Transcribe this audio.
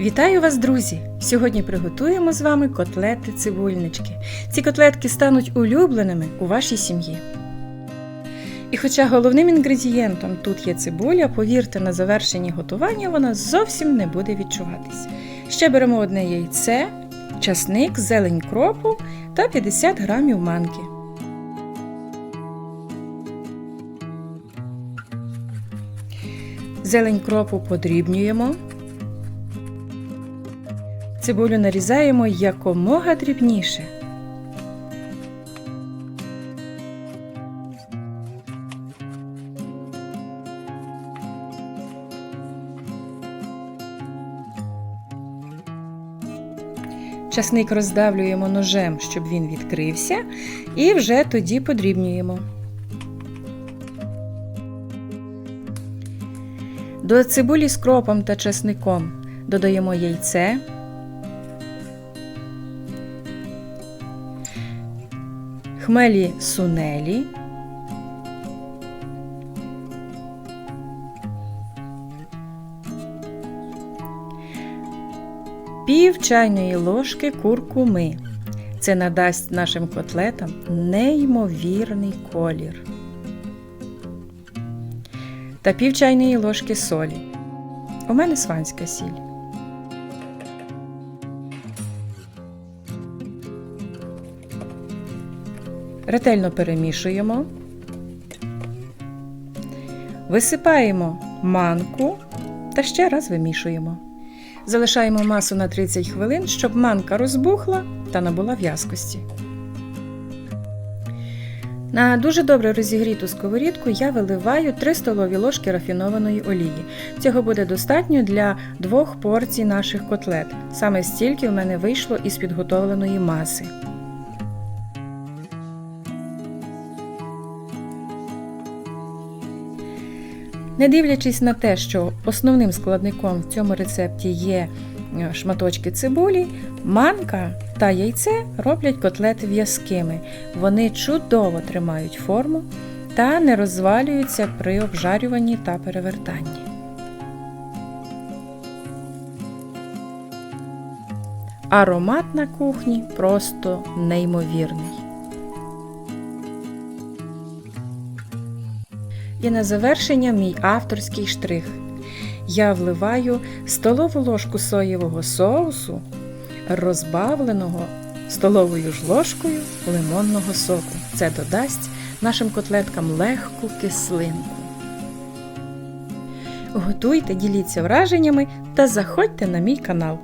Вітаю вас, друзі! Сьогодні приготуємо з вами котлети цибульнички. Ці котлетки стануть улюбленими у вашій сім'ї. І хоча головним інгредієнтом тут є цибуля, повірте, на завершенні готування вона зовсім не буде відчуватись. Ще беремо одне яйце, часник, зелень кропу та 50 грамів манки. Зелень кропу подрібнюємо. Цибулю нарізаємо якомога дрібніше. Часник роздавлюємо ножем, щоб він відкрився, і вже тоді подрібнюємо. До цибулі з кропом та часником додаємо яйце. Хмелі сунелі. Пів чайної ложки куркуми. Це надасть нашим котлетам неймовірний колір. Та пів чайної ложки солі. У мене сванська сіль. Ретельно перемішуємо. Висипаємо манку та ще раз вимішуємо. Залишаємо масу на 30 хвилин, щоб манка розбухла та набула в'язкості. На дуже добре розігріту сковорідку я виливаю 3 столові ложки рафінованої олії. Цього буде достатньо для двох порцій наших котлет. Саме стільки в мене вийшло із підготовленої маси. Не дивлячись на те, що основним складником в цьому рецепті є е, шматочки цибулі, манка та яйце роблять котлети в'язкими. Вони чудово тримають форму та не розвалюються при обжарюванні та перевертанні. Аромат на кухні просто неймовірний. І на завершення мій авторський штрих. Я вливаю столову ложку соєвого соусу, розбавленого столовою ж ложкою лимонного соку. Це додасть нашим котлеткам легку кислинку. Готуйте, діліться враженнями та заходьте на мій канал.